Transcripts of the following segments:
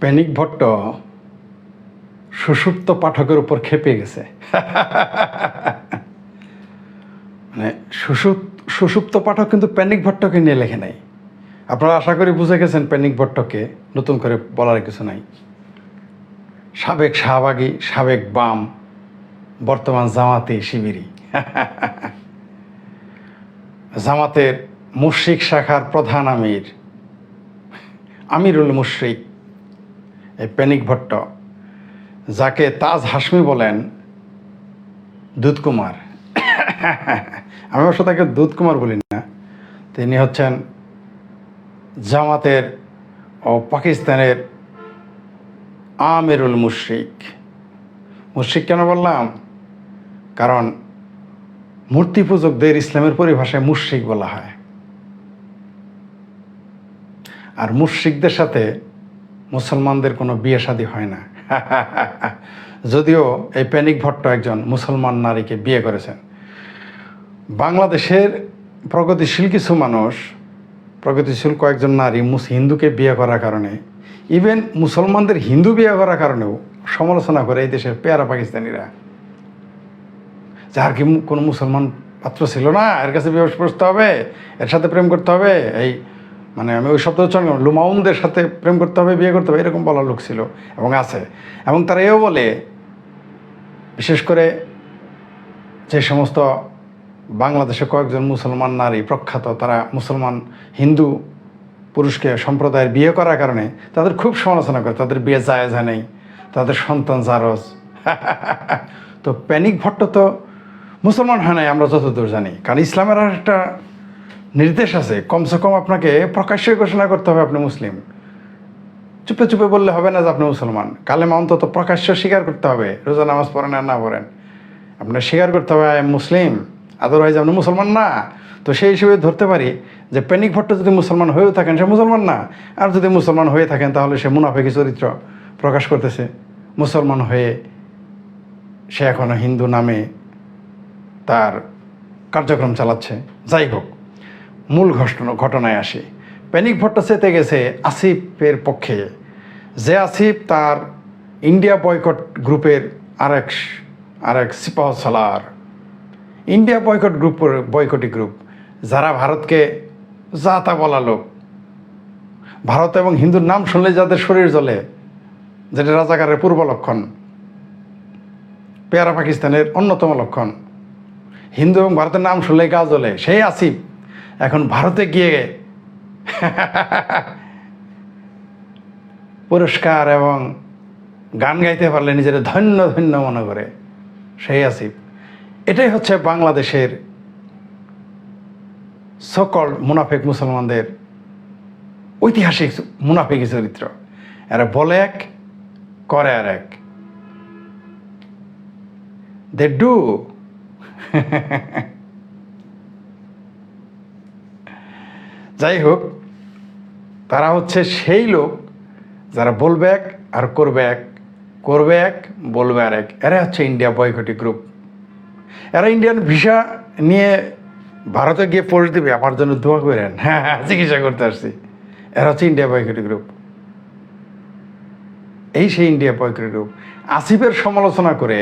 Panic Bhatt সুষুপ্ত পাঠকের উপর খেপে গেছে। মানে সুষুপ সুষুপ্ত পাঠক কিন্তু প্যানিক ভট্টকে নিয়ে লেখে নাই। আপনারা আশা করি বুঝে গেছেন প্যানিক ভট্টকে, নতুন করে বলার কিছু নাই। সাবেক শাহবাগী, সাবেক বাম, বর্তমান জামাতে শিবিরি। জামাতের মুশ্রিক শাখার প্রধান আমির, আমিরুল মুশ্রিক। এই প্যানিক ভট্ট, যাকে তাজ হাসমি বলেন দুধকুমার আমি অবশ্য তাকে দুধকুমার বলি না। তিনি হচ্ছেন জামাতের ও পাকিস্তানের আমিরুল মুশ্রিক। মুশ্রিক কেন বললাম? কারণ মূর্তি পূজকদের ইসলামের পরিভাষায় মুশ্রিক বলা হয়। আর মুশ্রিকদের সাথে মুসলমানদের কোনো বিয়ে শাদী হয় না। যদিও এই প্যানিক ভট্ট একজন মুসলমান নারীকে বিয়ে করেছেন। বাংলাদেশের প্রগতিশীল কিছু মানুষ, প্রগতিশীল কয়েকজন নারী হিন্দুকে বিয়ে করার কারণে, ইভেন মুসলমানদের হিন্দু বিয়ে করার কারণেও সমালোচনা করে এই দেশের পেয়ারা পাকিস্তানিরা। যার কি কোনো মুসলমান পাত্র ছিল না, এর কাছে বিয়ে বসতে হবে, এর সাথে প্রেম করতে হবে, এই মানে আমি ওই শব্দ উচ্চারণ লুমাউনদের সাথে প্রেম করতে হবে, বিয়ে করতে হবে, এরকম বলার লোক ছিল এবং আছে। এবং তারা এও বলে, বিশেষ করে যে সমস্ত বাংলাদেশে কয়েকজন মুসলমান নারী প্রখ্যাত, তারা মুসলমান হিন্দু পুরুষকে সম্প্রদায়ের বিয়ে করার কারণে তাদের খুব সমালোচনা করে, তাদের বিয়ে জায়েজ হয় নেই, তাদের সন্তান জারজ। তো প্যানিক ভট্ট তো মুসলমান হয় নাই, আমরা যতদূর জানি। কারণ ইসলামের একটা নির্দেশ আছে। কমসে কম আপনাকে প্রকাশ্যে ঘোষণা করতে হবে আপনি মুসলিম। চুপে চুপে বললে হবে না যে আপনি মুসলমান। কালেমা অন্তত প্রকাশ্য স্বীকার করতে হবে। রোজা নামাজ পড়েন আর না পড়েন। আপনার স্বীকার করতে হবে, আই এম মুসলিম। আদারওয়াইজ আপনি মুসলমান না। তো সেই হিসেবে ধরতে পারি যে প্যানিক ভট্ট যদি মুসলমান হয়েও থাকেন, সে মুসলমান না। আর যদি মুসলমান হয়ে থাকেন, তাহলে সে মুনাফেকি চরিত্র প্রকাশ করতেছে। মুসলমান হয়ে সে এখনও হিন্দু নামে তার কার্যক্রম চালাচ্ছে। যাই হোক। মূল ঘটনা ঘটনায় আসি। প্যানিক ভট্ট চেতে গেছে আসিফের পক্ষে। যে আসিফ তার ইন্ডিয়া বয়কট গ্রুপের আরেক আরেক সিপাহ সালার। ইন্ডিয়া বয়কট গ্রুপ বয়কটি গ্রুপ, যারা ভারতকে যা তা বলা লোক। ভারত এবং হিন্দুর নাম শুনলে যাদের শরীর জ্বলে, যেটা রাজাকারের পূর্ব লক্ষণ, পেয়ারা পাকিস্তানের অন্যতম লক্ষণ। হিন্দু এবং ভারতের নাম শুনলে গা জ্বলে, সেই আসিফ এখন ভারতে গিয়ে পুরস্কার এবং গান গাইতে পারলে নিজের ধন্য ধন্য মনে করে। সেই আসিফ। এটাই হচ্ছে বাংলাদেশের সকল মুনাফেক মুসলমানদের ঐতিহাসিক মুনাফেকি চরিত্র। এরা বলে এক, করে আর এক। দে ডু যাই হোক, তারা হচ্ছে সেই লোক যারা বলবে এক আর করবে এক করবে এক, বলবে আর এক। এরা হচ্ছে ইন্ডিয়া বয়কটি গ্রুপ। এরা ইন্ডিয়ান ভিসা নিয়ে ভারতে গিয়ে পোস্ট দিবে, আমার জন্য দোয়া করেন। হ্যাঁ হ্যাঁ চিকিৎসা করতে আসছি। এরা হচ্ছে ইন্ডিয়া বয়কটি গ্রুপ। এই সেই ইন্ডিয়া বয়কটি গ্রুপ। আসিফের সমালোচনা করে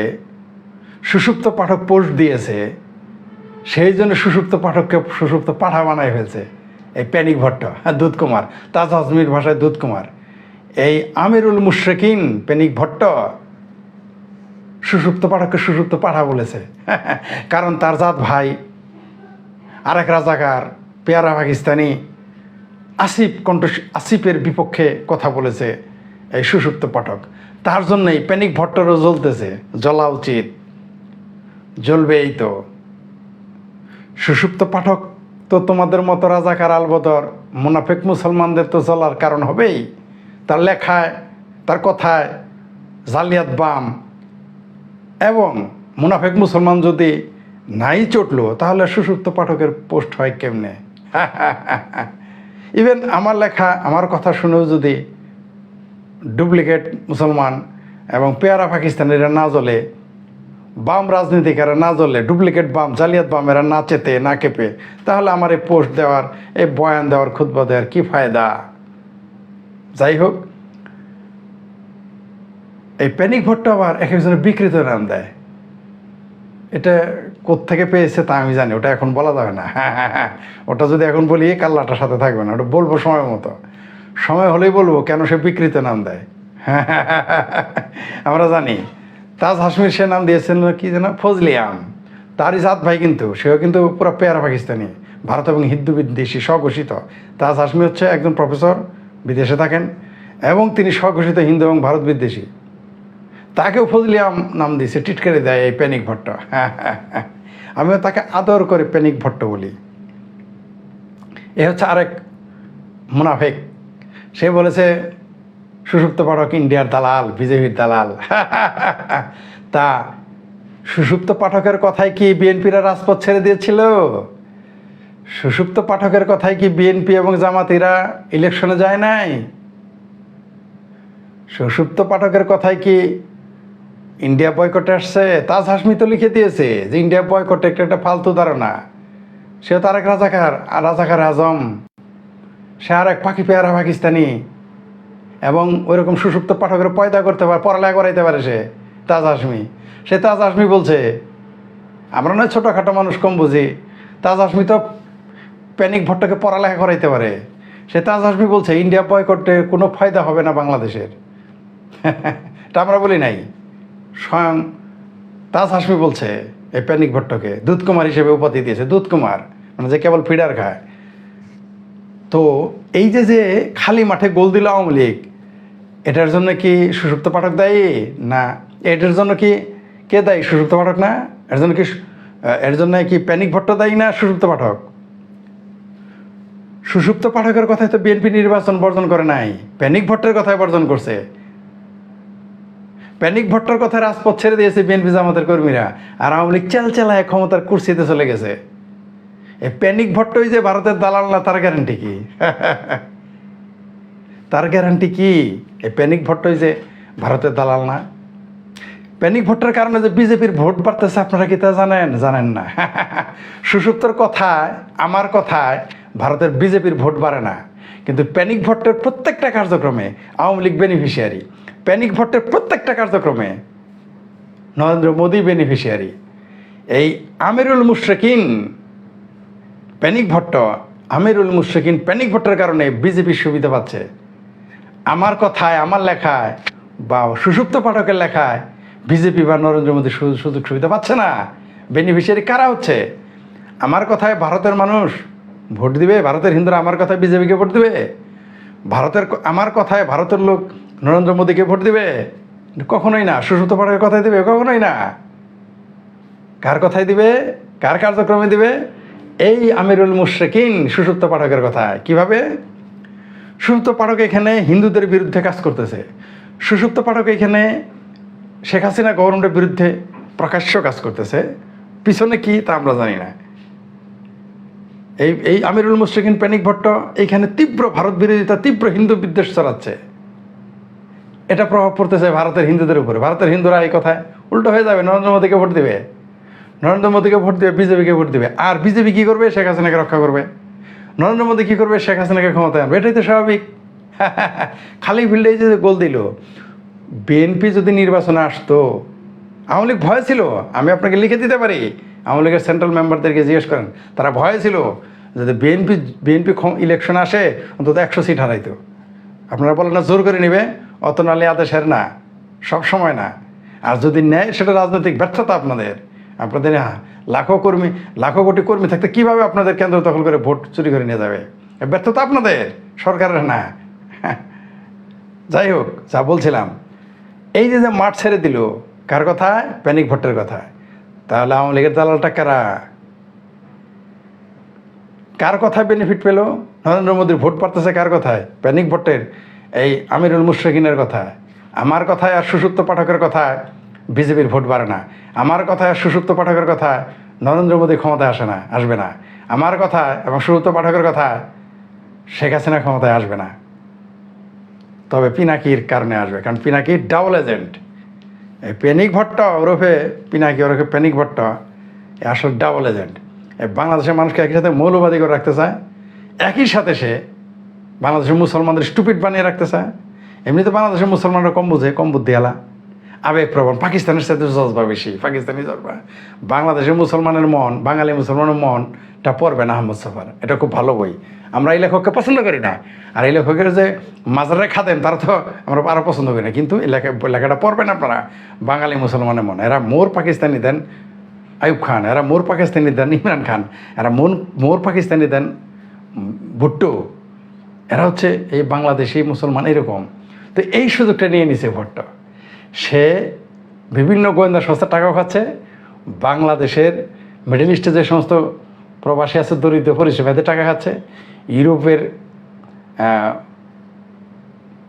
সুষুপ্ত পাঠক পোস্ট দিয়েছে, সেই জন্য সুষুপ্ত পাঠককে সুষুপ্ত পাঠা বানায় ফেলছে। এই প্যানিক ভট্ট হ্যাঁ দুধ কুমার তাজ আজমির ভাষায় দুধ কুমার এই আমিরুল মুশরেকিন প্যানিক ভট্ট সুষুপ্ত পাঠককে সুষুপ্ত পাঠা বলেছে, কারণ তার জাত ভাই আরেক রাজাকার, পেয়ারা পাকিস্তানি, আসিফ কণ্ঠ আসিফের বিপক্ষে কথা বলেছে এই সুষুপ্ত পাঠক। তার জন্যই প্যানিক ভট্টরও জ্বলতেছে, জ্বলা উচিত জ্বলবে এই তো। সুষুপ্ত পাঠক তো তোমাদের মতো রাজাকার আলবদর, মুনাফেক মুসলমানদের তো চলার কারণ হবেই। তার লেখায়, তার কথায় জালিয়াত বাম। এবং মুনাফেক মুসলমান যদি নাই চটলো, তাহলে সুষুপ্ত পাঠকের পোস্ট হয় কেমনে? ইভেন আমার লেখা, আমার কথা শুনেও যদি ডুপ্লিকেট মুসলমান এবং পেয়ারা পাকিস্তানিরা না জ্বলে বাম রাজনীতিকারা না জ্বললে ডুপ্লিকেট বাম, জালিয়াত বাম এরা না চেতে, না কেঁপে, তাহলে আমার এই পোস্ট দেওয়ার, এই বয়ান দেওয়ার খুদ্া দেওয়ার কী ফায়দা? যাই হোক, এই প্যানিক ভোটটা আবার এক একজনের বিকৃত নাম দেয়। এটা কোত্থেকে পেয়েছে তা আমি জানি, ওটা এখন বলা যাবে না। ওটা যদি এখন বলি কাল্লাটার সাথে থাকবে না, ওটা বলব সময় মতো। সময় হলেই বলব কেন সে বিকৃত নাম দেয়। আমরা জানি। তাজ হাসমির সে নাম দিয়েছিল কি যেন ফজলি আম তারই জাত ভাই কিন্তু, সেও কিন্তু পুরো পেয়ারা পাকিস্তানি। ভারত এবং হিন্দু বিদ্বেষী স্বঘোষিত। তাজ হাসমি হচ্ছে একজন প্রফেসর, বিদেশে থাকেন, এবং তিনি স্বঘোষিত হিন্দু এবং ভারত বিদ্বেষী। তাকেও ফজলি আম নাম দিয়েছে, টিটকারি দেয় এই প্যানিক ভট্ট। আমিও তাকে আদর করে প্যানিক ভট্ট বলি। এ হচ্ছে আরেক মুনাফেক। সে বলেছে সুষুপ্ত পাঠক ইন্ডিয়ার দালাল, বিজেপির দালাল। তা, সুষুপ্ত পাঠকের কথায় কি বিএনপিরা রাজপথ ছেড়ে দিয়েছিল? সুষুপ্ত পাঠকের কথায় কি বিএনপি এবং জামাতিরা ইলেকশনে যায় নাই? সুষুপ্ত পাঠকের কথায় কি ইন্ডিয়া বয়কটে আসছে? তাজ হাসমি তো লিখে দিয়েছে যে ইন্ডিয়া বয়কটে একটা একটা ফালতু ধারণা। সে তো আরেক রাজাকার, আর রাজাকার আজম। সে আর এক পাখি পেয়ারা পাকিস্তানি। এবং ওইরকম সুষুপ্ত পাঠকের পয়দা করতে পারে, পড়ালেখা করাইতে পারে সে, তাজ হাসমি সে তাজ হাসমি বলছে, আমরা নয় ছোটোখাটো মানুষ কম বুঝি। তাজ হাসমি তো প্যানিক ভট্টকে পড়ালেখা করাইতে পারে। সে তাজ হাসমি বলছে, ইন্ডিয়া বয়কটে কোনো ফায়দা হবে না বাংলাদেশের। এটা আমরা বলি নাই। স্বয়ং তাজ হাসমি বলছে, এই প্যানিক ভট্টকে দুধ কুমার হিসেবে উপাধি দিয়েছে দুধ কুমার মানে যে কেবল ফিডার খায়। তো এই যে যে খালি মাঠে গোল দিল আওয়ামী লীগ এটার জন্য কি সুষুপ্ত পাঠক দায়ী? না। এটার জন্য কি কে দায়ী সুষুপ্ত পাঠক না? এর জন্য কি এর জন্য কি প্যানিক ভট্ট দায়ী না সুষুপ্ত পাঠক? সুষুপ্ত পাঠকের কথায় তো বিএনপি নির্বাচন বর্জন করে নাই। প্যানিক ভট্টের কথায় বর্জন করছে। প্যানিক ভট্টর কথা রাজপথ ছেড়ে দিয়েছে বিএনপি জামাতের কর্মীরা। আর আওয়ামী লীগ চাল চালায় ক্ষমতার কুর্সিতে চলে গেছে। এই প্যানিক ভট্টই যে ভারতের দালাল না, তার গ্যারান্টি কি? তার গ্যারান্টি কি? এই প্যানিক ভট্টই যে ভারতের দালাল না? প্যানিক ভোটের কারণে যে বিজেপির ভোট বাড়তেছে, আপনারা কি তা জানেন? জানেন না। সুসুপ্তর কথায়, আমার কথায় ভারতের বিজেপির ভোট বাড়ে না। কিন্তু প্যানিক ভোটের প্রত্যেকটা কার্যক্রমে আওয়ামী লীগ বেনিফিশিয়ারি প্যানিক ভোটের প্রত্যেকটা কার্যক্রমে নরেন্দ্র মোদী বেনিফিশিয়ারি এই আমিরুল মুশরিকিন প্যানিক ভট্ট আমিরুল মুশরিকিন প্যানিক ভট্টের কারণে বিজেপির সুবিধা পাচ্ছে। আমার কথায়, আমার লেখায়, বা সুষুপ্ত পাঠকের লেখায়, বিজেপি বা নরেন্দ্র মোদী সুযোগ সুবিধা পাচ্ছে না। বেনিফিশিয়ারি কারা হচ্ছে? আমার কথায় ভারতের মানুষ ভোট দিবে? ভারতের হিন্দুরা আমার কথায় বিজেপিকে ভোট দিবে? ভারতের আমার কথায় ভারতের লোক নরেন্দ্র মোদীকে ভোট দিবে? কখনোই না। সুষুপ্ত পাঠকের কথায় দিবে? কখনোই না। কার কথায় দিবে? কার কার্যক্রমে দিবে? এই আমিরুল মুশরিকিন সুষুপ্ত পাঠকের কথায়। কীভাবে? সুষুপ্ত পাঠক এখানে হিন্দুদের বিরুদ্ধে কাজ করতেছে। সুষুপ্ত পাঠক এখানে শেখ হাসিনা গভর্নমেন্টের বিরুদ্ধে প্রকাশ্য কাজ করতেছে। পিছনে কি তা আমরা জানি না। এই এই আমিরুল মুশরিকিন প্যানিক ভট্ট এইখানে তীব্র ভারত বিরোধিতা, তীব্র হিন্দু বিদ্বেষ চালাচ্ছে। এটা প্রভাব পড়তেছে ভারতের হিন্দুদের উপরে। ভারতের হিন্দুরা এই কথায় উল্টো হয়ে যাবে, নরেন্দ্র মোদীকে ভোট দেবে। নরেন্দ্র মোদীকে ভোট দেবে, বিজেপিকে ভোট দেবে। আর বিজেপি কী করবে? শেখ হাসিনাকে রক্ষা করবে। নরেন্দ্র মোদী কী করবে? শেখ হাসিনাকে ক্ষমতায় আনবে? এটাই তো স্বাভাবিক। খালি ফিল্ডে যে গোল দিল। বিএনপি যদি নির্বাচনে আসতো আওয়ামী লীগ ভয় ছিল। আমি আপনাকে লিখে দিতে পারি। আওয়ামী লীগের সেন্ট্রাল মেম্বারদেরকে জিজ্ঞেস করেন। তারা ভয় ছিল যদি বিএনপি বিএনপি ইলেকশন আসে অন্তত একশো সিট হারাইতো। আপনারা বলেন না জোর করে নেবে। অত নালে আদেশের না। সব সময় না। আর যদি নেয় সেটা রাজনৈতিক ব্যর্থতা আপনাদের। আপনাদের হ্যাঁ, লাখো কর্মী, লাখো কোটি কর্মী থাকতে কীভাবে আপনাদের কেন্দ্র দখল করে ভোট চুরি করে নিয়ে যাবে? ব্যর্থতা আপনাদের, সরকারের না। যাই হোক, যা বলছিলাম। এই যে যে মাঠ ছেড়ে দিল, কার কথায় প্যানিক ভোটের কথা। তাহলে আওয়ামী লীগের দালালটা কারা? কার কথায় বেনিফিট পেল? নরেন্দ্র মোদীর ভোট পারতেছে কার কথায়? প্যানিক ভোটের এই আমিরুল মুশরিকিনের কথা আমার কথায় আর সুসুপ্ত পাঠকের কথায়। বিজেপির ভোট বাড়ে না। আমার কথা সুসুপ্ত পাঠকের কথা নরেন্দ্র মোদী ক্ষমতায় আসে না, আসবে না। আমার কথা এবং সুসুপ্ত পাঠকের কথা শেখ হাসিনা ক্ষমতায় আসবে না। তবে পিনাকির কারণে আসবে, কারণ পিনাকি ডাবল এজেন্ট। এই প্যানিক ভট্ট ওরফে পিনাকি ওরফে প্যানিক ভট্ট, এ আসল ডাবল এজেন্ট। বাংলাদেশের মানুষকে একই সাথে মৌলবাদী করে রাখতে চায়, একই সাথে সে বাংলাদেশের মুসলমানদের স্টুপিড বানিয়ে রাখতে চায়। এমনিতে বাংলাদেশের মুসলমানরা কম বুঝে, কম বুদ্ধি এলা আবেগপ্রবণ পাকিস্তানের সাথে জজবা বেশি, পাকিস্তানি জজবা। বাংলাদেশের মুসলমানের মন, বাঙালি মুসলমানের মনটা পড়বে না আহমদ সফার। এটা খুব ভালো বই। আমরা এই লেখককে পছন্দ করি না। আর এই লেখকের যে মাজারে খাদেন তারা তো আমরা আরও পছন্দ করি না। কিন্তু এই লেখা লেখাটা পড়বেন আপনারা, বাঙালি মুসলমানের মন। এরা মোর পাকিস্তানি দেন আয়ুব খান, এরা মোর পাকিস্তানি দেন ইমরান খান, এরা মন মোর পাকিস্তানি দেন ভুট্টো। এরা হচ্ছে এই বাংলাদেশি মুসলমান এরকম। তো এই সুযোগটা নিয়ে নিছে ভট্ট। সে বিভিন্ন গোয়েন্দা সংস্থার টাকা খাচ্ছে। বাংলাদেশের মিডল ইস্টে যে সমস্ত প্রবাসী আছে, দরিদ্র পরিষেবাদের টাকা খাচ্ছে। ইউরোপের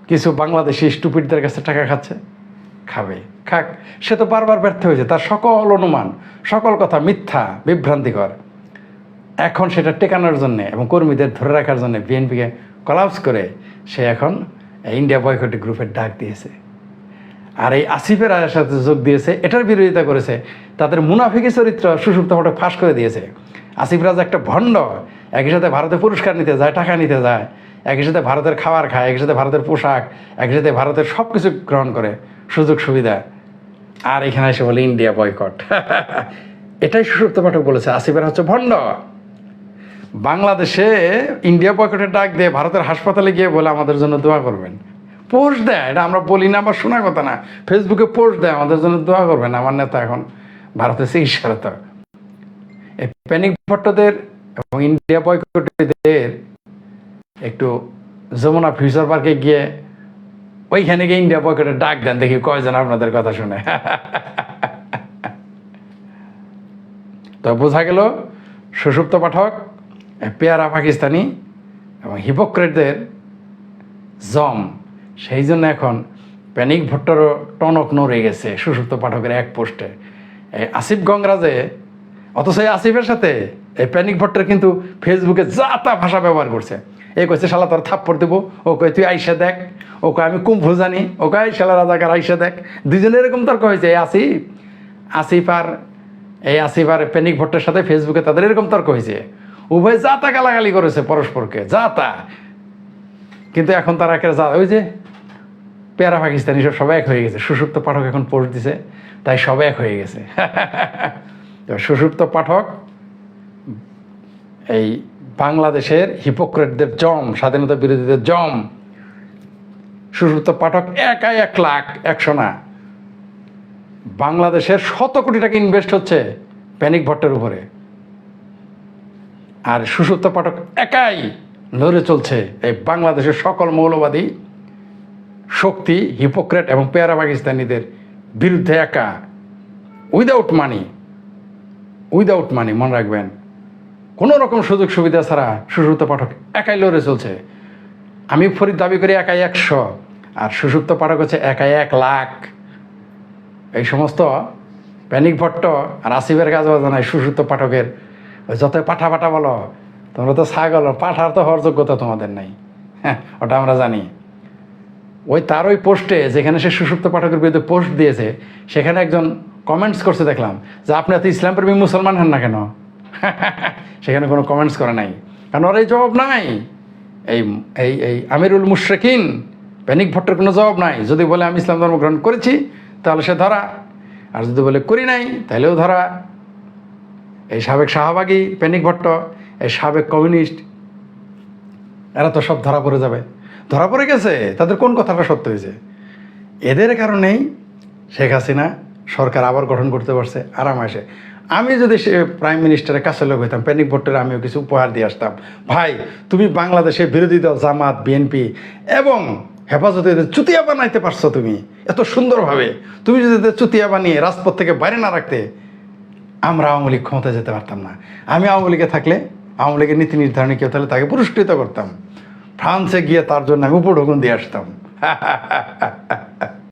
কিছু বাংলাদেশি স্টুপিডদের কাছে টাকা খাচ্ছে। খাবে, খাক, সে তো বারবার ব্যর্থ হয়েছে। তার সকল অনুমান, সকল কথা মিথ্যা, বিভ্রান্তিকর। এখন সেটা টেকানোর জন্যে এবং কর্মীদের ধরে রাখার জন্যে বিএনপিকে কলাপস করে সে এখন ইন্ডিয়া বয়কট গ্রুপের ডাক দিয়েছে। আর এই আসিফের আয়ের সাথে যোগ দিয়েছে, এটার বিরোধিতা করেছে। তাদের মুনাফিকি চরিত্র সুষুপ্ত ফটক ফাঁস করে দিয়েছে। আসিফ রাজ একটা ভণ্ড, একই সাথে ভারতে পুরস্কার নিতে যায়, টাকা নিতে যায়, একই সাথে ভারতের খাবার খায়, একই সাথে ভারতের পোশাক, একই সাথে ভারতের সব কিছু গ্রহণ করে। সুযোগ সুবিধা। আর এখানে এসে বলে ইন্ডিয়া বয়কট। এটাই সুষুপ্ত পাঠক বলেছে, আসিফের হচ্ছে ভণ্ড। বাংলাদেশে ইন্ডিয়া বয়কটের ডাক দিয়ে ভারতের হাসপাতালে গিয়ে বলে আমাদের জন্য দোয়া করবেন। পোস্ট দেয়, এটা আমরা বলি না বা শোনা কথা না। ফেসবুকে পোস্ট দেয়, আমাদের জন্য দোয়া করবেন, আমার নেতা এখন ভারতের চিকিৎসারত এই প্যানিক ভট্টদের এবং ইন্ডিয়া বয়কটদের একটু যমুনা ফিউচার পার্কে গিয়ে ওইখানে গিয়ে ইন্ডিয়া বয়কটের ডাক দেন, দেখি কয়জন আপনাদের কথা শুনে। তো বোঝা গেল, সুষুপ্ত পাঠক পেয়ারা পাকিস্তানি এবং হিপোক্রেটদের জম। সেই জন্য এখন প্যানিক ভট্টরও টনক নড়ে গেছে সুষুপ্ত পাঠকের এক পোস্টে। এই আসিফ গংরাজে অথচ এই আসিফের সাথে এই প্যানিক ভট্টের কিন্তু ফেসবুকে যা তা ভাষা ব্যবহার করছে। এই কইছে, শালা, তোর থাপ্পড় দেবো। ও কই তুই আইসা দেখ। ও কয়, আমি কুম্ভু জানি। ও কয় শালা রাজাকার, আইসা দেখ। দুজনে এরকম তর্ক হয়েছে। এই আসিফ আসিফ আর, এই আসিফ আর প্যানিক ভট্টের সাথে ফেসবুকে তাদের এরকম তর্ক হয়েছে। উভয় যা তা গালাগালি করেছে পরস্পরকে যা তা কিন্তু এখন তারা একেবারে যা ওই যে পেয়ারা পাকিস্তানি সব সবাই এক হয়ে গেছে। সুষুপ্ত পাঠক এখন পোস্ট দিছে, তাই সব এক হয়ে গেছে। তো সুষুপ্ত পাঠক, এই বাংলাদেশের হিপোক্রেটদের জম, স্বাধীনতা বিরোধীদের জম। সুষুপ্ত পাঠক একাই এক লাখ, একশো না। বাংলাদেশের শত কোটি টাকা ইনভেস্ট হচ্ছে প্যানিক ভট্টের উপরে। আর সুষুপ্ত পাঠক একাই লড়ে চলছে এই বাংলাদেশের সকল মৌলবাদী শক্তি, হিপোক্রেট এবং পেয়ারা পাকিস্তানিদের বিরুদ্ধে একা। উইদাউট মানি উইদাউট মানি মনে রাখবেন। কোনো রকম সুযোগ সুবিধা ছাড়া সুষুপ্ত পাঠক একাই লড়ে চলছে। আমি ফরিদ দাবি করি একাই একশো, আর সুষুপ্ত পাঠক হচ্ছে একাই এক লাখ। এই সমস্ত প্যানিক ভট্ট আর আসিফের কাজ বাজা নাই পাঠকের যত পাঠা পাঠা বলো তোমরা তো ছাগল, পাঠার তো হওয়ার যোগ্যতা তোমাদের নাই। হ্যাঁ ওটা আমরা জানি। ওই তার ওই পোস্টে, যেখানে সে সুষুপ্ত পাঠকের বিরুদ্ধে পোস্ট দিয়েছে, সেখানে একজন কমেন্টস করছে, দেখলাম, যে আপনি এত ইসলাম প্রেমী মুসলমান হন না কেন? সেখানে কোনো কমেন্টস করে নাই। কারণ ওর এই জবাব নাই। এই এই এই আমিরুল মুশরেকিন, প্যানিক ভট্টের কোনো জবাব নাই। যদি বলে আমি ইসলাম ধর্ম গ্রহণ করেছি, তাহলে সে ধরা। আর যদি বলে করি নাই, তাহলেও ধরা। এই সাবেক শাহবাগী প্যানিক ভট্ট সাবেক কমিউনিস্ট। এরা তো সব ধরা পড়ে যাবে। ধরা পড়ে গেছে, তাদের কোন কথাটা সত্য হয়েছে? এদের কারণেই শেখ হাসিনা সরকার আবার গঠন করতে পারছে আরামাসে আমি যদি সে প্রাইম মিনিস্টারের কাছে লোক হইতাম, প্যানিক ভোটের আমিও কিছু উপহার দিয়ে আসতাম। ভাই, তুমি বাংলাদেশে বিরোধী দল, জামাত, বিএনপি এবং হেফাজতে চুতিয়া বানাইতে পারছ তুমি, এত সুন্দরভাবে। তুমি যদি চুতিয়া বানিয়ে রাজপথ থেকে বাইরে না রাখতে, আমরা আওয়ামী লীগ ক্ষমতায় যেতে পারতাম না। আমি আওয়ামী লীগে থাকলে আওয়ামী লীগের নীতি নির্ধারণী কেউ, তাহলে তাকে পুরস্কৃত করতাম। ফ্রান্সে গিয়ে তার জন্য আমি উপঢৌকন দিয়ে আসতাম।